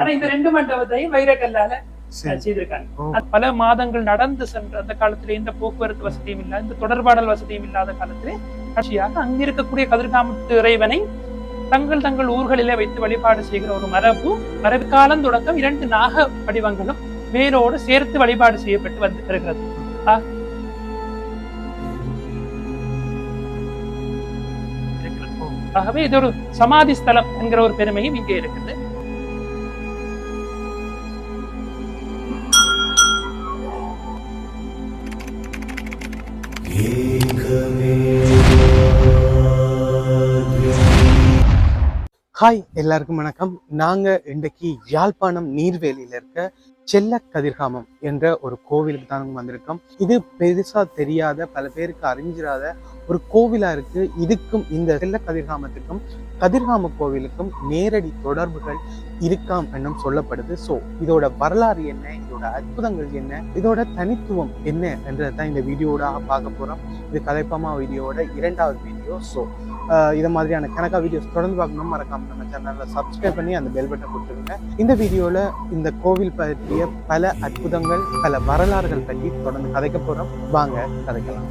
ஆனா இந்த ரெண்டு மண்டபத்தையும் வைரக்கல்லால செய்திருக்காங்க. பல மாதங்கள் நடந்து சென்ற அந்த காலத்திலே இந்த போக்குவரத்து வசதியும் இல்லாத இந்த தொடர்பாடல் வசதியும் இல்லாத காலத்திலே காட்சியாக அங்க இருக்கக்கூடிய கதிர்காமத்து இறைவனை தங்கள் தங்கள் ஊர்களிலே வைத்து வழிபாடு செய்கிற ஒரு மரபு மரபு காலம் தொடக்கம் இரண்டு நாக வடிவங்களும் வேரோடு சேர்த்து வழிபாடு செய்யப்பட்டு வந்து வருகிறது. ஆகவே இது ஒரு சமாதி ஸ்தலம் என்கிற ஒரு பெருமையும் இங்கே இருக்குது. ஹாய் எல்லாருக்கும் வணக்கம். நாங்க இன்றைக்கு யாழ்ப்பாணம் நீர்வேலியில் இருக்க செல்ல கதிர்காமம் என்ற ஒரு கோவிலுக்கு தான் வந்திருக்கோம். இது பெருசா தெரியாத பல பேருக்கு அறிஞ்சிராத ஒரு கோவிலா இருக்கு. இதுக்கும் இந்த செல்ல கதிர்காமத்துக்கும் கதிர்காம கோவிலுக்கும் நேரடி தொடர்புகள் இருக்காம் என்னும் சொல்லப்படுது. ஸோ இதோட வரலாறு என்ன? இதோட அற்புதங்கள் என்ன? இதோட தனித்துவம் என்ன? என்றதான் இந்த வீடியோட பார்க்க போறோம். இது கலைப்பமா வீடியோவோட இரண்டாவது வீடியோ. ஸோ இதை மாதிரியான கணக்காக வீடியோஸ் தொடர்ந்து பார்க்கணும் மறக்காம நம்ம சேனலில் சப்ஸ்கிரைப் பண்ணி அந்த பெல் பட்டன் கொடுத்துருங்க. இந்த வீடியோவில் இந்த கோவில் பற்றிய பல அற்புதங்கள் பல வரலாறுகள் பற்றி தொடர்ந்து கதைக்க போகிறோம் வாங்க கதைக்கலாம்.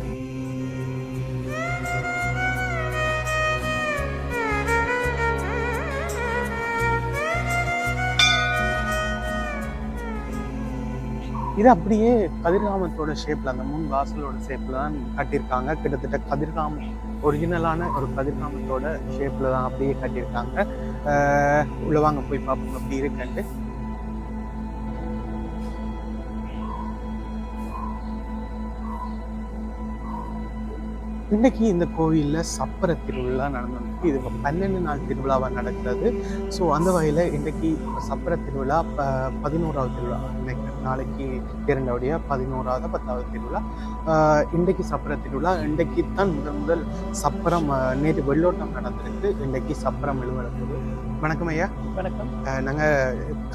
இது அப்படியே கதிர்காமத்தோட ஷேப்பில் அந்த மூணு வாசலோட ஷேப்பில் தான் கட்டியிருக்காங்க. கிட்டத்தட்ட கதிர்காமம் ஒரிஜினலான ஒரு கதிர்காமத்தோட ஷேப்பில் தான் அப்படியே கட்டியிருக்காங்க. ஆஹ் உள்ள வாங்க போய் பார்ப்போம் அப்படி இருக்குன்ட்டு. இன்னைக்கு இந்த கோவிலில் சப்பர திருவிழா நடந்திருக்கு. இது இப்போ பன்னெண்டு நாள் திருவிழாவாக நடக்கிறது. ஸோ அந்த வகையில் இன்றைக்கி சப்பர திருவிழா ப பதினோராவது திருவிழா. இன்னைக்கு நாளைக்கு இரண்டாவடியாக பதினோராவது பத்தாவது திருவிழா. இன்றைக்கு சப்பர திருவிழா. இன்றைக்கு தான் முதல் முதல் சப்பரம் நேற்று வெள்ளோட்டம் நடந்திருக்கு. இன்றைக்கு சப்பரம் எழுவரப்போகுது வணக்கம் ஐயா. வணக்கம். ஆஹ் நாங்க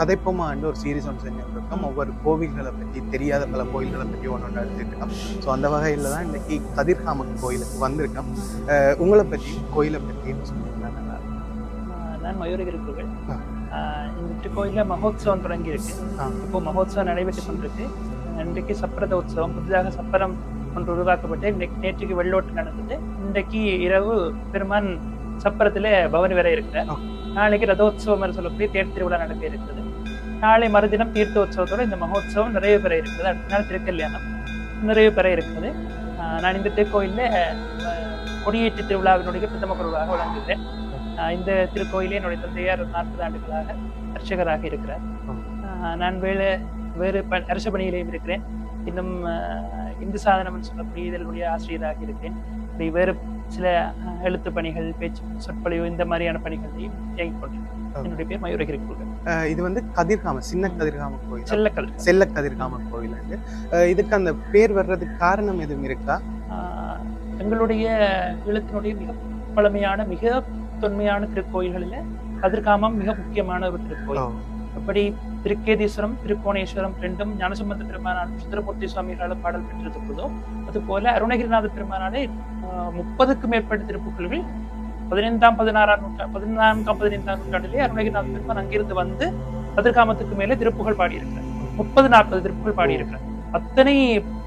கதைப்போமான்னு ஒரு சீரிஸ் ஒன்று செஞ்சுருக்கோம் ஒவ்வொரு கோவில்களை பற்றி தெரியாத பல கோவில்களை பற்றி ஒன்று ஒன்று எடுத்துட்டு இருக்கோம் ஸோ அந்த வகையில் தான் இன்னைக்கு கதிர்காம கோயிலுக்கு வந்திருக்கோம். உங்களை பற்றி கோயிலை பற்றி. ஆஹ் நான் மயூரகிரி இந்த திருக்கோயிலில் மகோத்சவம் தொடங்கி இருக்கு ஆ. இப்போ மகோத்சவம் நடைபெற்று கொண்டிருக்கு. இன்றைக்கு சப்பரத உற்சவம் புதிதாக சப்பரம் ஒன்று உருவாக்கப்பட்டு இன்றைக்கு நேற்றுக்கு வெள்ளோட்டு நடந்தது. இன்றைக்கு இரவு பெருமான் சப்பரத்திலே பவனி வர இருக்கிறார். நாளைக்கு ரதோத்சவம் என்று சொல்லக்கூடிய தேர் திருவிழா நடக்க இருக்கிறது. நாளை மறுதினம் தீர்த்தோத்சவத்தோட இந்த மகோத்சவம் நிறைவு பெற இருக்கிறது. அடுத்த நாள் திருக்கல்யாணம் நிறைவு பெற இருக்கிறது. நான் இந்த திருக்கோயிலில் கொடியேற்று திருவிழாவினுடைய பிரதம குருவாக வழங்குகிறேன் இந்த திருக்கோயிலே என்னுடைய தந்தையார் நாற்பது ஆண்டுகளாக அர்ச்சகராக இருக்கிறார். நான் வேறு வேறு ப அரச பணியிலையும் இருக்கிறேன். இன்னும் இந்து சாதனம் சொல்லக்கூடிய இதனுடைய ஆசிரியராக இருக்கிறேன். இப்படி வேறு சில எழுத்து பணிகள் பேச்சு சொற்பொழிவு இந்த மாதிரியான பணிகளையும் இயங்கிக் கொண்டிருக்கிறேன். என்னுடைய பேர் மயூரகிரி ஆஹ் இது வந்து கதிர்காம சின்ன கதிர்காம கோயில். செல்லக்கல். செல்ல கதிர்காம கோயில் இதுக்கு அந்த பேர் வர்றதுக்கு காரணம் எதுவும் இருக்கா? எங்களுடைய ஈழத்தினுடைய மிக பழமையான மிக தொன்மையான திருக்கோயில்களில் கதிர்காமம் மிக முக்கியமான ஒரு திருக்கோயில். அப்படி திருக்கேதீஸ்வரம் திருக்கோணேஸ்வரம் ரெண்டும் ஞானசம்பந்த பெருமானாலும் சுந்தரமூர்த்தி சுவாமிகளால் பாடல் பெற்றிருக்கிறதோ அதுபோல அருணகிரிநாத பெருமானாலே முப்பதுக்கும் மேற்பட்ட திருப்புகழ்கள் பதினைந்தாம் பதினாறாம் நூற்றா பதினான்காம் பதினைந்தாம் நூற்றாண்டிலே அருணகிரிநாத பெருமான் அங்கிருந்து வந்து கதிர்காமத்துக்கு மேலே திருப்புகழ் பாடியிருக்கிறார். முப்பது நாற்பது திருப்புகழ் பாடியிருக்கிறார். அத்தனை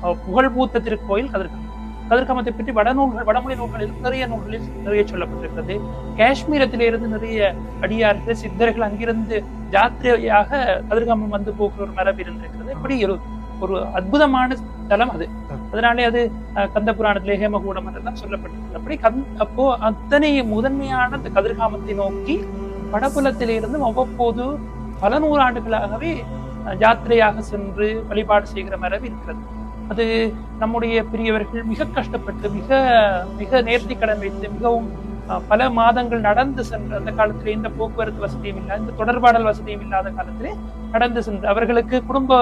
ஆஹ், புகழ் பூத்த திருக்கோயில் கதிர்காமம். கதிர்காமத்தை பற்றி வடநூல்கள் வடமொழி நூல்களில் நிறைய நூல்களில் நிறைய சொல்லப்பட்டிருக்கிறது. காஷ்மீரத்திலிருந்து நிறைய அடியார்கள் சித்தர்கள் அங்கிருந்து ஜாத்திரையாக கதிர்காமம் வந்து போகிற ஒரு மரபு இருந்திருக்கிறது. இப்படி ஒரு ஒரு அற்புதமான தலம் அது. அதனாலே அது கந்த புராணத்திலே ஹேமகூடம் என்றெல்லாம் சொல்லப்பட்டிருக்கு அப்படி கந் அப்போ அத்தனை முதன்மையான அந்த கதிர்காமத்தை நோக்கி வடபுலத்திலிருந்து அவ்வப்போது பல நூறாண்டுகளாகவே ஜாத்திரையாக சென்று வழிபாடு செய்கிற மரபு இருக்கிறது. அது நம்முடைய பெரியவர்கள் மிக கஷ்டப்பட்டு மிக மிக நேர்த்தி கடன் வைத்து மிகவும் பல மாதங்கள் நடந்து சென்று அந்த காலத்தில் இந்த போக்குவரத்து வசதியும் இல்லை இந்த தொடர்பாடல் வசதியும் இல்லாத காலத்திலே நடந்து சென்று அவர்களுக்கு குடும்ப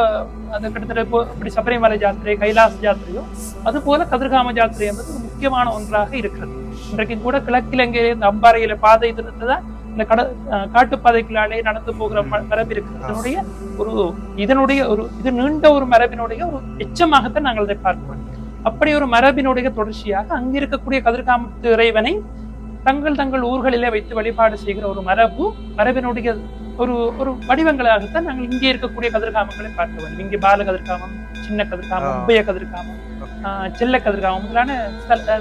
அந்த கிட்டத்தட்ட இப்போ இப்படி சபரிமலை ஜாத்திரை கைலாச ஜாத்திரையோ அது போல கதிர்காம ஜாத்திரை என்பது முக்கியமான ஒன்றாக இருக்கிறது. இன்றைக்கு கூட கிழக்கிலங்கையிலே இந்த அம்பாறையில பாதை இருந்ததுதான் இந்த கட அஹ், காட்டுப்பாதைகளாலே நடந்து போகிற மரபு இதனுடைய ஒரு இதனுடைய ஒரு இது நீண்ட ஒரு மரபினுடைய ஒரு எச்சமாகத்தான் நாங்கள் இதை பார்க்கிறோம். அப்படி ஒரு மரபினுடைய தொடர்ச்சியாக அங்க இருக்கக்கூடிய கதிர்காமத்து இறைவனை தங்கள் தங்கள் ஊர்களிலே வைத்து வழிபாடு செய்கிற ஒரு மரபு மரபினுடைய ஒரு ஒரு வடிவங்களாகத்தான் நாங்கள் இங்கே இருக்கக்கூடிய கதிர்காமங்களை பார்க்க வேண்டும். இங்கே பால கதிர்காமம் சின்ன கதிர்காமம். உபய கதிர்காமம் செல்ல கதிர்காமம் முதலான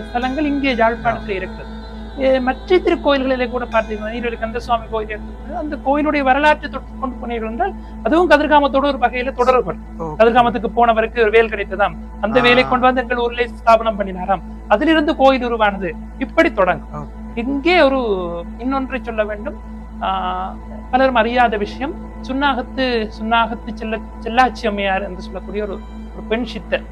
ஸ்தலங்கள் இங்கே யாழ்ப்பாணத்தில் இருக்கிறது. மற்ற திருக்கோயில்களிலே கூட பார்த்தீங்கன்னா ஈரோடு கந்தசுவாமி கோயில் அந்த கோயிலுடைய வரலாற்றை தொட்டு கொண்டு போனீர்கள் என்றால் அதுவும் கதிர்காமத்தோட ஒரு வகையில தொடர்பு. கதிர்காமத்துக்கு போனவருக்கு ஒரு வேல் கிடைத்ததாம். அந்த. வேலை கொண்டு வந்து எங்கள் ஊரிலே ஸ்தாபனம் பண்ணினாராம். அதிலிருந்து கோயில் உருவானது. இப்படி தொடங்கும். இங்கே ஒரு இன்னொன்றை சொல்ல வேண்டும். ஆஹ் பலரும் அறியாத விஷயம். சுன்னாகத்து சுன்னாகத்து செல்ல செல்லாச்சி அம்மையார் என்று சொல்லக்கூடிய ஒரு ஒரு பெண் சித்தர்.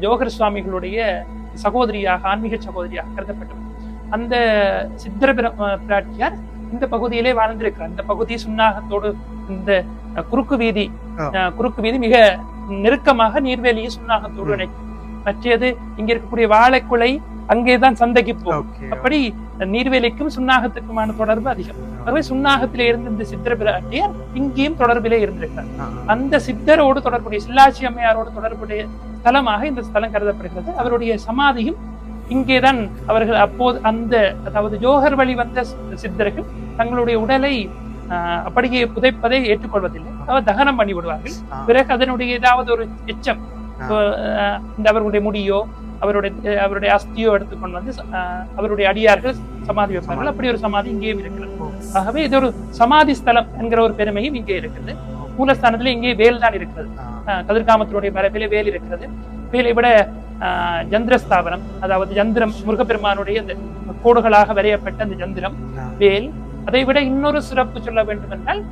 ஜோகர் சுவாமிகளுடைய சகோதரியாக ஆன்மீக சகோதரியாக கருதப்பட்டவர். அந்த சித்திர பிராட்டியார் இந்த பகுதியிலே வாழ்ந்திருக்கிறார். இந்த பகுதி சுன்னாகத்தோடு இந்த குறுக்கு வீதி குறுக்கு வீதி மிக நெருக்கமாக நீர்வேலியை சுன்னாகத்தோடு ம். இணைக்கும். மற்றது இங்க இருக்கக்கூடிய வாழைக்குலை அங்கேதான் சந்தைக்கு போகும். அப்படி நீர்வேலிக்கும் சுன்னாகத்துக்குமான தொடர்பு அதிகம். ஆகவே சுன்னாகத்திலே இருந்த இந்த சித்திர பிராட்டியார் இங்கேயும் தொடர்பிலே இருந்திருக்கிறார். அந்த சித்தரோடு தொடர்புடைய சில்லாச்சி அம்மையாரோடு தொடர்புடைய ஸ்தலமாக இந்த ஸ்தலம் கருதப்படுகிறது. அவருடைய சமாதியும் இங்கேதான் அவர்கள் அப்போது அந்த அதாவது ஜோகர் வழி வந்த சித்தர்கள் தங்களுடைய உடலை அப்படியே புதைப்பதை ஏற்றுக்கொள்வதில்லை. அவர் தகனம் பண்ணி விடுவார்கள். பிறகு அதனுடைய ஏதாவது ஒரு எச்சம் இந்த அவருடைய முடியோ அவருடைய அவருடைய அஸ்தியோ எடுத்துக்கொண்டு வந்து அவருடைய அடியார்கள் சமாதி வைப்பார்கள். அப்படி ஒரு சமாதி இங்கேயும் இருக்கிறது. ஆகவே இது ஒரு சமாதி ஸ்தலம் என்கிற ஒரு பெருமையும் இங்கே இருக்குது மூலஸ்தானத்துல இங்கே வேல் தான் இருக்கிறது கதிர்காமத்தினுடைய மரபிலே வேல் இருக்கிறது. வேலை விட ஆஹ் ஜந்திர ஸ்தாபனம் அதாவது ஜந்திரம் முருகப்பெருமானுடைய அந்த கோடுகளாக வரையப்பட்ட அந்த ஜந்திரம். வேல் அதை விட இன்னொரு சிறப்பு சொல்ல வேண்டும் என்றால்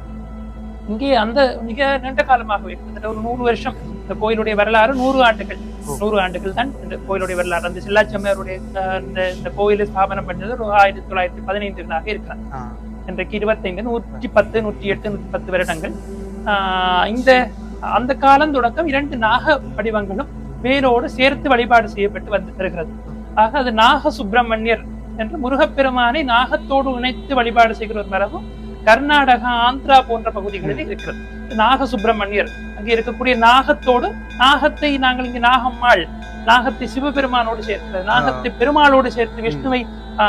இங்கே அந்த மிக நீண்ட காலமாகவே கிட்டத்தட்ட ஒரு நூறு வருஷம் இந்த கோயிலுடைய வரலாறு நூறு ஆண்டுகள். நூறு ஆண்டுகள் தான் இந்த கோயிலுடைய வரலாறு அந்த செல்லாச்சம்மையாருடைய இந்த இந்த கோயிலை ஸ்தாபனம் பண்ணது ஒரு ஆயிரத்தி தொள்ளாயிரத்தி பதினைந்துகளாக இருக்கிறார் இன்றைக்கு இருபத்தைந்து நூற்றி பத்து நூற்றி எட்டு நூற்றி பத்து வருடங்கள் ஆஹ் இந்த அந்த காலம் தொடக்கம் இரண்டு நாக வடிவங்களும் வேரோடு சேர்த்து வழிபாடு செய்யப்பட்டு வந்து வருகிறது ஆக அது நாக சுப்பிரமணியர் என்று முருகப்பெருமானை நாகத்தோடு இணைத்து வழிபாடு செய்கிற ஒரு மரபு கர்நாடகா ஆந்திரா போன்ற பகுதிகளில் இருக்கிறது. நாக சுப்பிரமணியர் அங்கே இருக்கக்கூடிய நாகத்தோடு நாகத்தை நாங்கள் இங்கு நாகம்மாள் நாகத்தை சிவபெருமானோடு சேர்க்கிறது நாகத்தை பெருமாளோடு சேர்த்து விஷ்ணுவை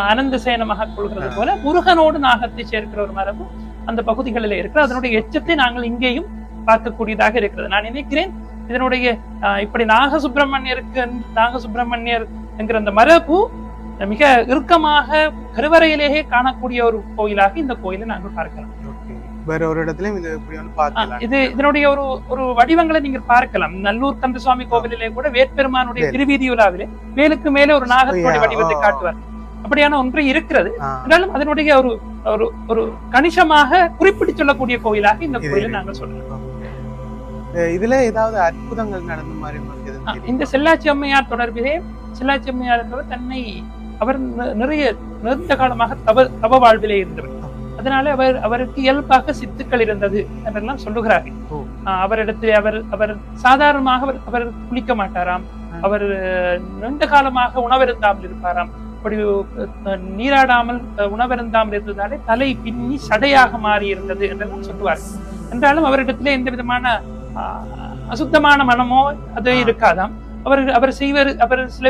அனந்த சேனமாக கொள்கிறது. போல முருகனோடு நாகத்தை சேர்க்கிற ஒரு மரபு அந்த பகுதிகளில் இருக்கிறது. அதனுடைய எச்சத்தை நாங்கள் இங்கேயும் பார்க்கக்கூடியதாக இருக்கிறது. நான் நினைக்கிறேன் இதனுடைய இப்படி நாக சுப்பிரமணியருக்கு நாக சுப்பிரமணியர் என்கிற அந்த மரபு மிக இறுக்கமாக கருவறையிலேயே காணக்கூடிய ஒரு கோயிலாக இந்த கோயிலை நாங்கள் பார்க்கலாம். வேற ஒரு இடத்துலயும் இது பார்க்கலாம்? இது இதனுடைய ஒரு ஒரு வடிவங்களை நீங்கள் பார்க்கலாம். நல்லூர் கந்தசுவாமி கோவிலிலே கூட வேட்பெருமானுடைய. திருவீதி உலாவிலே வேலுக்கு மேலே ஒரு நாகத்தோட ஐயா, வடிவத்தை. காட்டுவார். அப்படியான ஒன்று இருக்கிறது. என்றாலும் அதனுடைய ஒரு ஒரு ஒரு கணிசமாக குறிப்பிட்டு சொல்லக்கூடிய கோயிலாக இந்த கோயிலை. நாங்கள் சொல்றோம். அஹ் இதுல ஏதாவது அற்புதங்கள் நடந்த மாதிரி உங்களுக்கு? இந்த செல்லாச்சி அம்மையார் தொடர்பிலே செல்லாச்சி அம்மையார் என்பவர் தன்னை அவர் நிறைய நீண்ட காலமாக தவ தவ வாழ்விலே இருந்தவர். அதனால அவர் அவருக்கு இயல்பாக சித்துக்கள் இருந்தது என்றெல்லாம் சொல்லுகிறார்கள் அவரிடத்தில் அவர் அவர் சாதாரணமாக அவர் அவர் குளிக்க மாட்டாராம். அவர் நீண்ட காலமாக உணவருந்தாமல் இருப்பாராம். அப்படி நீராடாமல் உணவருந்தாமல் இருந்ததாலே தலை பின்னி சடையாக மாறி இருந்தது என்றெல்லாம் சொல்லுவார்கள் என்றாலும் அவரிடத்திலே எந்த விதமான அசுத்தமான மனமோ அது. இருக்காதாம் அவர் அவர் செய்வர் அவர் சில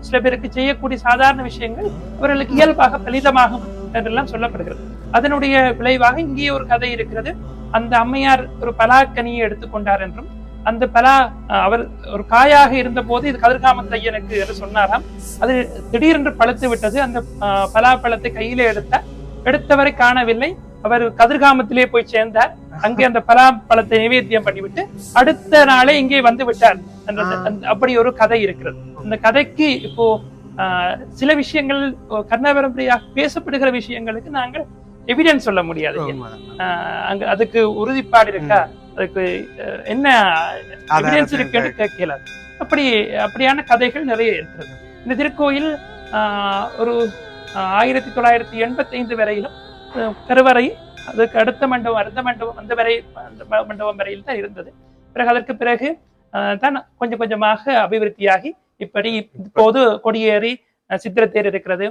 சில பேருக்கு செய்யக்கூடிய சாதாரண விஷயங்கள் அவர்களுக்கு இயல்பாக பலிதமாகும் என்றெல்லாம் சொல்லப்படுகிறது அதனுடைய விளைவாக இங்கே ஒரு கதை இருக்கிறது அந்த அம்மையார் ஒரு பலாக்கனியை எடுத்துக்கொண்டார் என்றும் அந்த பலா அவர் ஒரு காயாக இருந்த போது இது கதிர்காமத்து ஐயனுக்கு என்று சொன்னாராம் அது திடீரென்று பழுத்து விட்டது அந்த பலாப்பழத்தை கையிலே எடுத்தார் எடுத்தவரை காணவில்லை அவர் கதிர்காமத்திலே போய் சேர்ந்தார் அங்கே அந்த பலாப்பழத்தை நிவேத்தியம் பண்ணிவிட்டு அடுத்த நாளே இங்கே வந்து விட்டார் அப்படி ஒரு கதை இருக்கிறது. அந்த கதைக்கு இப்போ சில விஷயங்கள் கர்ணாபரம்பரையாக பேசப்படுகிற விஷயங்களுக்கு நாங்கள் எவிடன்ஸ் சொல்ல முடியாது. அங்க அதுக்கு உறுதிப்பாடு இருக்கா? அதுக்கு என்ன எவிடன்ஸ் இருக்குன்னு கேட்கல. அப்படி அப்படியான கதைகள் நிறைய இருக்கிறது. இந்த திருக்கோயில் ஆஹ், ஒரு ஆயிரத்தி தொள்ளாயிரத்தி எண்பத்தி ஐந்து வரையிலும் கருவறை அதுக்கு அடுத்த மண்டபம் அடுத்த மண்டபம் அந்த வரை மண்டபம் வரையில் தான் இருந்தது. பிறகு அதற்கு பிறகு தான் கொஞ்சம் கொஞ்சமாக அபிவிருத்தியாகி இப்படி இப்போது கொடியேறி சித்திரத்தேர் இருக்கிறது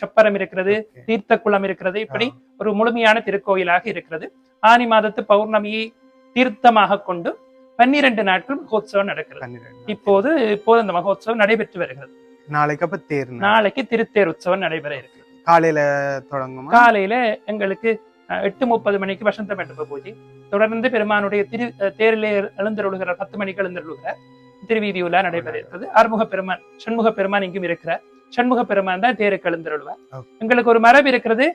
சப்பரம் இருக்கிறது. தீர்த்த குளம் இருக்கிறது இப்படி ஒரு முழுமையான திருக்கோயிலாக இருக்கிறது. ஆனி மாதத்து பௌர்ணமியை தீர்த்தமாக கொண்டு பன்னிரண்டு நாட்கள் மகோத்சவம் நடக்கிறது. இப்போது இப்போது அந்த மகோத்சவம் நடைபெற்று வருகிறது. நாளைக்கு அப்ப தேர்னா நாளைக்கு திருத்தேர் உற்சவம் நடைபெற இருக்கு காலையில தொடங்குமா? காலையில எங்களுக்கு எட்டு முப்பது மணிக்கு வசந்த மண்டப பூஜை. தொடர்ந்து பெருமானுடைய திரு தேரிலே எழுந்தருளுகிறார் பத்து மணிக்கு எழுந்தருளுகிறார் திருவீதி உலா நடைபெறுகிறது. ஆறுமுக பெருமான் சண்முக பெருமான் இங்கும் இருக்கிறார். சண்முக பெருமான் தான் தேருக்கு எழுந்தருள்வார். எங்களுக்கு ஒரு மரபு இருக்கிறது.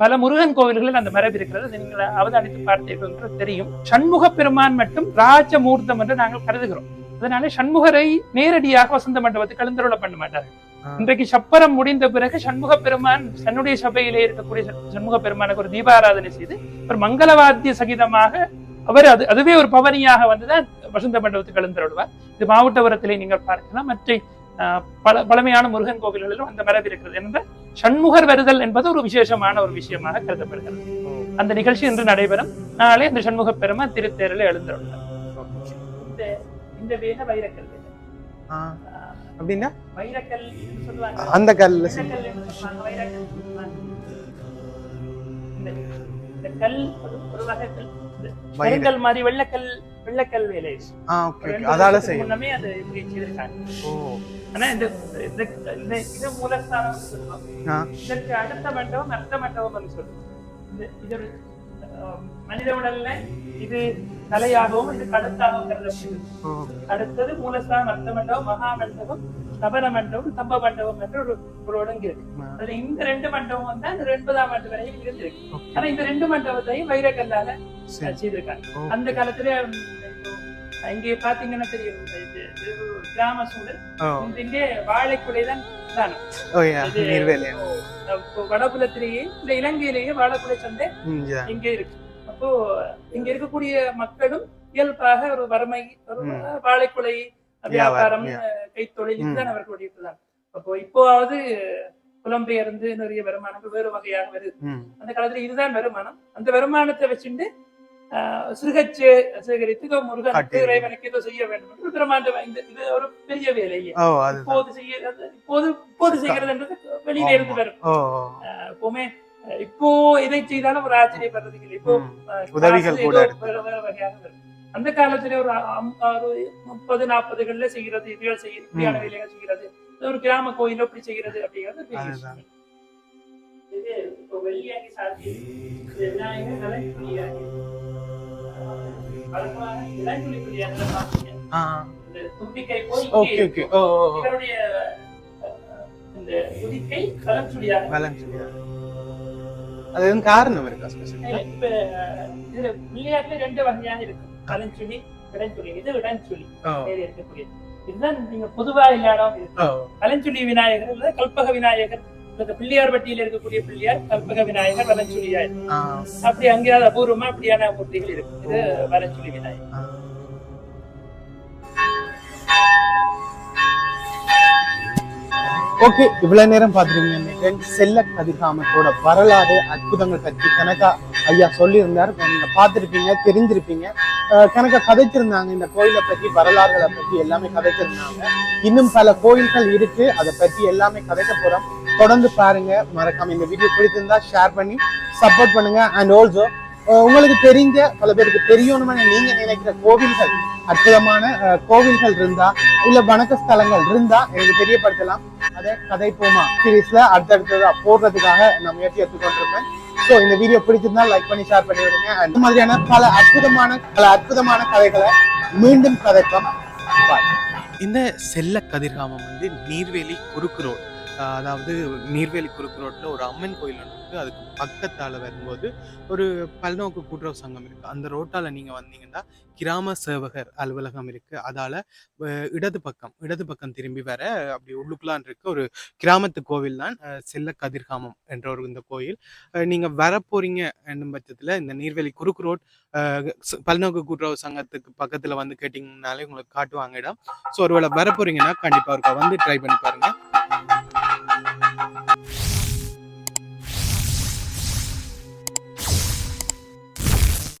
பல முருகன் கோவில்களில் அந்த மரபு இருக்கிறது. நீங்கள் அவதானித்து பார்த்தீர்கள் தெரியும். சண்முக பெருமான் மட்டும் ராஜமூர்த்தம் என்று நாங்கள் கருதுகிறோம். அதனால சண்முகரை நேரடியாக வசந்த மண்டபத்துக்கு எழுந்தருள பண்ண மாட்டார்கள். இன்றைக்கு சப்பரம் முடிந்த பிறகு சண்முக பெருமான் தன்னுடைய சபையிலே இருக்கக்கூடிய சண்- சண்முக பெருமானுக்கு ஒரு தீபாராதனை செய்து ஒரு மங்களவாத்திய சகிதமாக அவர் அது அதுவே ஒரு பவனியாக வந்துதான் வசந்த மண்டபத்துக்கு எழுந்தருள்வார். இது மாவட்டபுரத்திலே நீங்கள் பார்க்கலாம். மற்ற பல பழமையான முருகன் கோவில்களிலும் அந்த மரபு இருக்கிறது. என்றால் சண்முகர் வருதல் என்பது ஒரு விசேஷமான ஒரு விஷயமாக கருதப்படுகிறது. அந்த நிகழ்ச்சி இன்று நடைபெறும். நாளை அந்த சண்முக பெருமான் திருத்தேரில் எழுந்தருள்வார். இந்த வேக வைரக்கல் வேலை. ஆ, ஆஹ், அப்படின்னா? அந்த கல் ஒரு- ஒரு வகை கல். கருங்கல் மாதிரி வெள்ளக்கல் வெள்ளக்கல் வேலை. அதால செய்யும் முன்னமே அது இப்படி செய்திருக்காங்க. ஓ. ஆனா இந்த இந்த- இது மூலஸ்தானம் சொல்லுவோம். இதற்கு அடுத்த மண்டபம் அர்த்த மண்டபம் சொல்லுவோம். இது ஒரு மனித உடல்ல இது தலையாகவும் இது கழுத்தாகவும் கருதப்படுகிறது. ஓ அடுத்தது மூலஸ்தானம் அர்த்த மண்டபம் மகா மண்டபம் சபர மண்டபம் தம்ப மண்டபம் என்று ஒரு ஒரு ஒழுங்கு இருக்கு. அதுல இந்த ரெண்டு மண்டபம் வந்து அந்த எண்பதாம் ஆண்டு வரையும் இருந்திருக்கு. ஆனா இந்த ரெண்டு மண்டபத்தையும் வைரக்கல்லால செய்திருக்காங்க. அந்த காலத்துல இங்கே பாத்தீங்கன்னா தெரியும். கிராம சூழல். இங்கே இப்போ வடபுலத்திலேயே இந்த இலங்கையிலேயே வாழைக்குலை சந்தை. இங்கே இருக்கு. அப்போ இங்க இருக்கக்கூடிய மக்களும் இயல்பாக ஒரு வறுமை. வாழைக்குலை வியாபாரம் கைத்தொழில். இதுதான் அவர்களுடைய இதுதான் அப்போ இப்போவாவது புலம்பெயர்ந்து நிறைய வருமானங்கள் வேறு வகையாக வருது. அந்த காலத்துல இதுதான் வருமானம். அந்த வருமானத்தை வச்சுட்டு சிறுகச்சு சேகரித்து முருகனுக்கு. இறைவனுக்கு ஏதோ செய்ய வேண்டும். என்று பிரமாண்ட இந்த இது ஒரு பெரிய வேலை இப்போது செய்ய இப்போது இப்போது செய்கிறதுன்றது வெளியில இருந்து வரும். எப்பவுமே இப்போ இதை செய்தாலும் ஒரு ஆச்சரியப்படுறதுக்கு இல்லை. இப்போ உதவிகள். வேற வேற வகையாக வரும். அந்த காலத்துல ஒரு முப்பது நாற்பதுகள்ல செய்கிறது இதுகள் செய்கிறது இப்படியான. வேலைகள் செய்கிறது. ஒரு கிராம கோயில் எப்படி செய்கிறது அப்படிங்கிறது பெரிய. விஷயம். இது இப்போ வெள்ளியாகி சாத்தி ஓகே ஓகே. ஓ அது எதுவும் காரணம் இருக்கா இதுல பிள்ளையார்ல ரெண்டு வகையாக இருக்கு கலஞ்சுழி இடஞ்சுழி இது இடஞ்சுழி ஓ. வேறு இருக்கக்கூடிய இதுதான் நீங்க பொதுவா ஓ. கலஞ்சுழி விநாயகர் கல்பக விநாயகர் அல்லது பிள்ளையார் பட்டியில் இருக்கக்கூடிய பிள்ளையார் கல்பக விநாயகர் வலஞ்சுழியா இருக்கு ஆ. அப்படி அங்கேயாவது அபூர்வமா அப்படியான மூர்த்திகள் இருக்கு. இது வலஞ்சுழி விநாயகர். ஓகே இவ்வளவு நேரம் பார்த்துருக்கீங்க நினைக்கிறேன் செல்ல கதிர்காமத்தோட வரலாறு அற்புதங்கள் பற்றி கனகா ஐயா சொல்லியிருந்தார். நீங்க பார்த்திருப்பீங்க தெரிஞ்சிருப்பீங்க கணக்க கதைச்சிருந்தாங்க. இந்த கோயிலை பற்றி வரலாறுகளை பற்றி எல்லாமே கதைச்சிருந்தாங்க. இன்னும் பல கோயில்கள் இருக்கு. அதை பற்றி எல்லாமே கதைக்க போறோம். தொடர்ந்து பாருங்க. மறக்காம இந்த வீடியோ பிடிச்சிருந்தா ஷேர் பண்ணி சப்போர்ட் பண்ணுங்க. அண்ட் ஆல்சோ உங்களுக்கு தெரிஞ்ச பல பேருக்கு தெரியணும்னு நீங்க நினைக்கிற கோவில்கள் அற்புதமான கோவில்கள் இருந்தா இல்ல வணக்க ஸ்தலங்கள் இருந்தா எனக்கு தெரியப்படுத்தலாம். அதை கதைப்போமா? சீரீஸ்ல அடுத்தடுத்ததா போடுறதுக்காக நான் முயற்சி எடுத்துக்கொண்டிருப்பேன் ஸோ இந்த வீடியோ பிடிச்சிருந்தா லைக் பண்ணி ஷேர் பண்ணி விடுங்க. அந்த மாதிரியான பல அற்புதமான பல அற்புதமான கதைகளை மீண்டும் கதைப்போம் இந்த செல்ல கதிர்காமம் வந்து நீர்வேலி குறுக்கு ரோடு அதாவது நீர்வேலி குறுக்கு ரோட்டில் ஒரு அம்மன் கோயில் ஒன்று இருக்குது அதுக்கு பக்கத்தால் வரும்போது ஒரு பல்நோக்கு கூட்டுறவு சங்கம் இருக்குது அந்த ரோட்டால் நீங்கள் வந்தீங்கன்னா கிராம சேவகர் அலுவலகம் இருக்கு. அதால் இடது பக்கம் இடது பக்கம் திரும்பி வர அப்படி உள்ளுக்குள்ளான் இருக்க ஒரு கிராமத்து கோவில் தான் செல்ல கதிர்காமம் என்ற ஒரு இந்த கோயில். நீங்கள் வரப்போகிறீங்க என்னும் பட்சத்தில் இந்த நீர்வேலி குறுக்கு ரோட் பல்நோக்கு கூட்டுறவு சங்கத்துக்கு பக்கத்தில் வந்து கேட்டிங்கனாலே உங்களுக்கு காட்டுவாங்க இடம். ஸோ ஒருவேளை வரப்போறீங்கன்னா கண்டிப்பாக இருக்கா வந்து ட்ரை பண்ணி பாருங்கள்